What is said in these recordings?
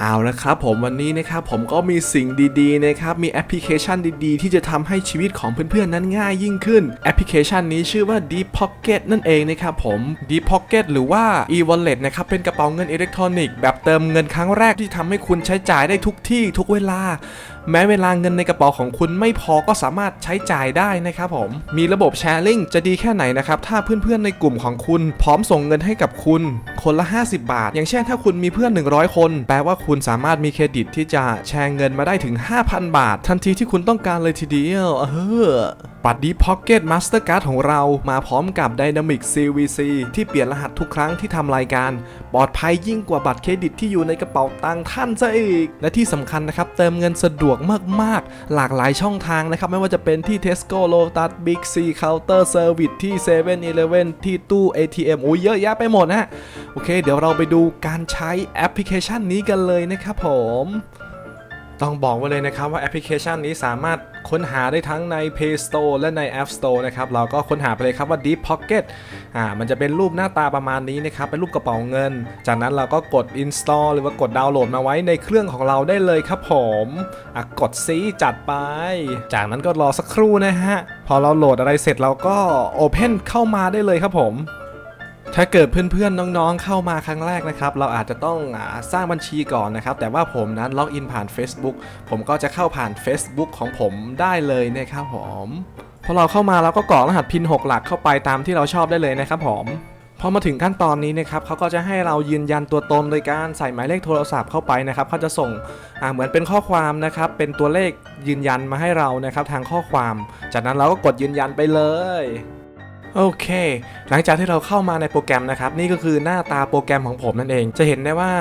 เอาละครับผมวันนี้นะครับผมก็มีสิ่งดีๆนะครับมีแอปพลิเคชันดีๆ ที่จะทำให้ชีวิตของเพื่อนๆนั้นง่ายยิ่งขึ้น แอปพลิเคชันนี้ชื่อว่า Deep Pocket นั่นเองนะครับผม Deep Pocket หรือว่า e-wallet นะครับเป็นกระเป๋าเงินอิเล็กทรอนิกส์แบบเติมเงินครั้งแรกที่ทำให้คุณใช้จ่ายได้ทุกที่ทุกเวลา แม้เวลาเงินในกระเป๋าของคุณไม่พอก็สามารถใช้จ่ายได้นะครับผม มีระบบแชร์ลิงจะดีแค่ไหนนะครับ ถ้าเพื่อนๆในกลุ่มของคุณ พร้อมส่งเงินให้กับคุณ คนละ 50 บาท อย่างเช่นถ้าคุณมีเพื่อน 100 คน แปลว่าคุณสามารถมีเครดิตที่จะแชร์เงินมาได้ถึง 5,000 บาท ทันทีที่คุณต้องการเลยทีเดียวเออบัตรดีพ็อกเก็ตมาสเตอร์การ์ดของเรามาพร้อมกับ Dynamic CVC ที่เปลี่ยนรหัสทุกครั้งที่ทำรายการ ปลอดภัยยิ่งกว่าบัตรเครดิตที่อยู่ในกระเป๋าตังค์ท่านซะอีก และที่สำคัญนะครับเติมเงินสะดวกมากๆ หลากหลายช่องทางนะครับ ไม่ว่าจะเป็นที่ Tesco Lotus Big C Counter Service ที่7 e เ e ่ e อที่ตู้ ATM โอ้ยเยอะแยะไปหมดนะโอเค เดี๋ยวเราไปดูการใช้แอปพลิเคชันนี้กันเลยนะครับผม ต้องบอกไว้เลยนะครับว่าแอปพลิเคชันนี้สามารถ ค้นหาได้ทั้งใน Play Store และใน App Store นะครับ เราก็ค้นหาไปเลยครับว่า Deep Pocket อ่า มันจะเป็นรูปหน้าตาประมาณนี้นะครับ เป็นรูปกระเป๋าเงิน จากนั้นเราก็กด install หรือว่ากดดาวน์โหลดมาไว้ในเครื่องของเราได้เลยครับผมอะกดซีจัดไป จากนั้นก็รอสักครู่นะฮะ พอเราโหลดอะไรเสร็จเราก็ Open เข้ามาได้เลยครับผม ถ้าเกิดเพื่อนๆน้องๆเข้ามาครั้งแรกนะครับ เราอาจจะต้องอสร้างบัญชีก่อนนะครับ แต่ว่าผมนั้นล็อกอินผ่าน Facebook ผมก็จะเข้าผ่าน Facebook ของผมได้เลยนะครับผมพอเราเข้ามาเราก็กรอกรหัสพิน 6 หลักเข้าไปตามที่เราชอบได้เลยนะครับผมพอมาถึงขั้นตอนนี้นะครับเขาก็จะให้เรายืนยันตัวตนโดยการใส่หมายเลขโทรศัพท์เข้าไปนะครับเขาจะส่งเหมือนเป็นข้อความนะครับ เป็นตัวเลขยืนยันมาให้เรานะครับ ทางข้อความ จากนั้นเราก็กดยืนยันไปเลย โอเค หลังจากที่เราเข้ามาในโปรแกรมนะครับ นี่ก็คือหน้าตาโปรแกรมของผมนั่นเอง จะเห็นได้ว่า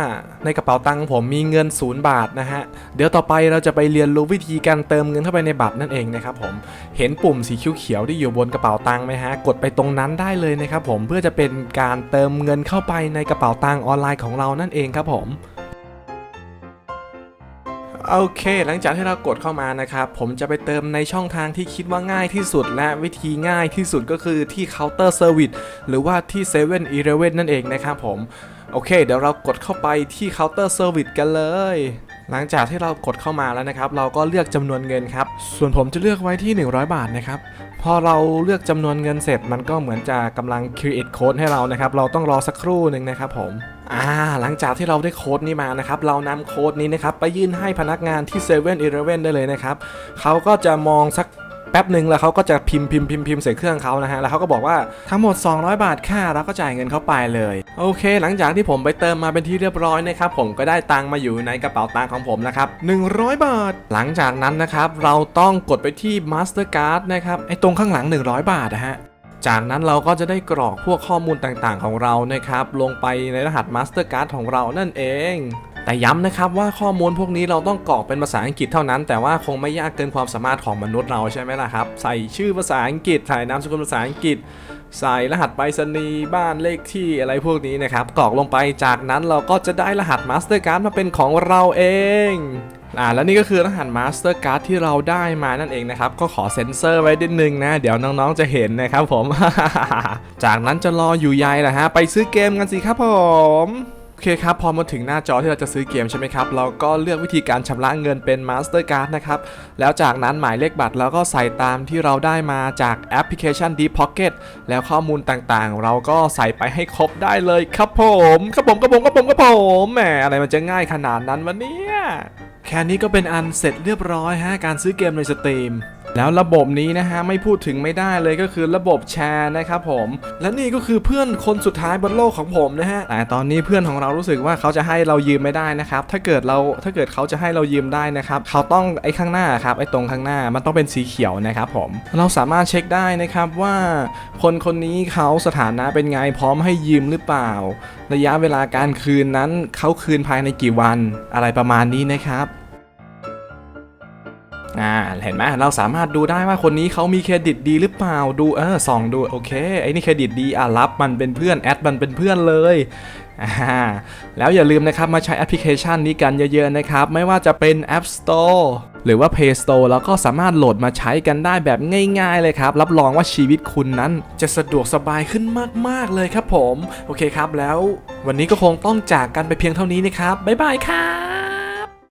ในกระเป๋าตังค์ผมมีเงิน 0 บาทนะฮะ เดี๋ยวต่อไปเราจะไปเรียนรู้วิธีการเติมเงินเข้าไปในบัตรนั่นเองนะครับผม เห็นปุ่มสีเขียวๆที่อยู่บนกระเป๋าตังค์ไหมฮะ กดไปตรงนั้นได้เลยนะครับผม เพื่อจะเป็นการเติมเงินเข้าไปในกระเป๋าตังค์ออนไลน์ของเรานั่นเองครับผม โอเค หลังจากที่เรากดเข้ามานะครับ ผมจะไปเติมในช่องทางที่คิดว่าง่ายที่สุด และวิธีง่ายที่สุดก็คือที่เคาน์เตอร์เซอร์วิสหรือว่าที่7 e เ e ่ e อนั่นเองนะครับผม โอเค เดี๋ยวเรากดเข้าไปที่เคาน์เตอร์เซอร์วิสกันเลย หลังจากที่เรากดเข้ามาแล้วนะครับ เราก็เลือกจำนวนเงินครับ ส่วนผมจะเลือกไว้ที่ 100 บาทนะครับ พอเราเลือกจำนวนเงินเสร็จ มันก็เหมือนจะกำลัง create code ให้เรานะครับ เราต้องรอสักครู่หนึ่งนะครับผม อ่าหลังจากที่เราได้โค้ดนี้มานะครับ เรานำโค้ดนี้นะครับ ไปยื่นให้พนักงานที่7 e เ e ่ e ได้เลยนะครับเขาก็จะมองสักแป๊บหนึ่งแล้วเขาก็จะพิมพ์พิมพ์พิมพ์พิมพ์ใส่เครื่องเขานะฮะแล้วเขาก็บอกว่าทั้งหมด 200 บาทค่าแล้วก็จ่ายเงินเขาไปเลย โอเค หลังจากที่ผมไปเติมมาเป็นที่เรียบร้อยนะครับผมก็ได้ตังมาอยู่ในกระเป๋าตังของผมนะครับ100 บาท หลังจากนั้นนะครับเราต้องกดไปที่ Mastercard นะครับไอ้ตรงข้างหลัง 100 บาทนะฮะ จากนั้นเราก็จะได้กรอกพวกข้อมูลต่างๆของเรานะครับ ลงไปในรหัส Mastercard ของเรานั่นเอง แต่ย้ำนะครับว่าข้อมูลพวกนี้เราต้องกรอกเป็นภาษาอังกฤษเท่านั้น แต่ว่าคงไม่ยากเกินความสามารถของมนุษย์เราใช่ไหมล่ะครับ ใส่ชื่อภาษาอังกฤษ ใส่นามสกุลภาษาอังกฤษ ใส่รหัสไปรษณีย์บ้านเลขที่อะไรพวกนี้นะครับ กรอกลงไปจากนั้นเราก็จะได้รหัส Mastercard มาเป็นของเราเอง อ่าแล้วนี่ก็คือรหัส Mastercard ที่เราได้มานั่นเองนะครับ ก็ขอเซ็นเซอร์ไว้นิดนึงนะ เดี๋ยวน้องๆจะเห็นนะครับผม จากนั้นจะรออยู่ใยแหละฮะ ไปซื้อเกมกันสิครับผมโอเคครับ พอมาถึงหน้าจอที่เราจะซื้อเกมใช่ไหมครับ เราก็เลือกวิธีการชำระเงินเป็น Mastercard นะครับ แล้วจากนั้นหมายเลขบัตรเราก็ใส่ตามที่เราได้มาจากแอปพลิเคชัน Deep Pocket แล้วข้อมูลต่างๆ เราก็ใส่ไปให้ครบได้เลยครับผม ครับผมครับผมครับผมครับผมแหมอะไรมันจะง่ายขนาดนั้นวะเนี่ย แค่นี้ก็เป็นอันเสร็จเรียบร้อยฮะ การซื้อเกมในสตรีม แล้วระบบนี้นะฮะไม่พูดถึงไม่ได้เลยก็คือระบบแชร์นะครับผมและนี่ก็คือเพื่อนคนสุดท้ายบนโลกของผมนะฮะแต่ตอนนี้เพื่อนของเรารู้สึกว่าเขาจะให้เรายืมไม่ได้นะครับถ้าเกิดเราถ้าเกิดเขาจะให้เรายืมได้นะครับเขาต้องไอ้ข้างหน้าครับไอ้ตรงข้างหน้ามันต้องเป็นสีเขียวนะครับผมเราสามารถเช็คได้นะครับว่าคนคนนี้เขาสถานะเป็นไงพร้อมให้ยืมหรือเปล่า ระยะเวลาการคืนนั้นเขาคืนภายในกี่วันอะไรประมาณนี้นะครับ อ่าเห็นไหมเราสามารถดูได้ว่าคนนี้เขามีเครดิตดีหรือเปล่าดูเออส่องดูโอเคไอ้นี่เครดิตดีอะรับมันเป็นเพื่อนแอดมันเป็นเพื่อนเลยแล้วอย่าลืมนะครับมาใช้แอปพลิเคชันนี้กันเยอะๆนะครับ ไม่ว่าจะเป็น App Store หรือว่า Play Store แล้วก็สามารถโหลดมาใช้กันได้แบบง่ายๆเลยครับ รับรองว่าชีวิตคุณนั้นจะสะดวกสบายขึ้นมากๆเลยครับผม โอเคครับแล้ววันนี้ก็คงต้องจากกันไปเพียงเท่านี้นะครับ บ๊ายบายครับ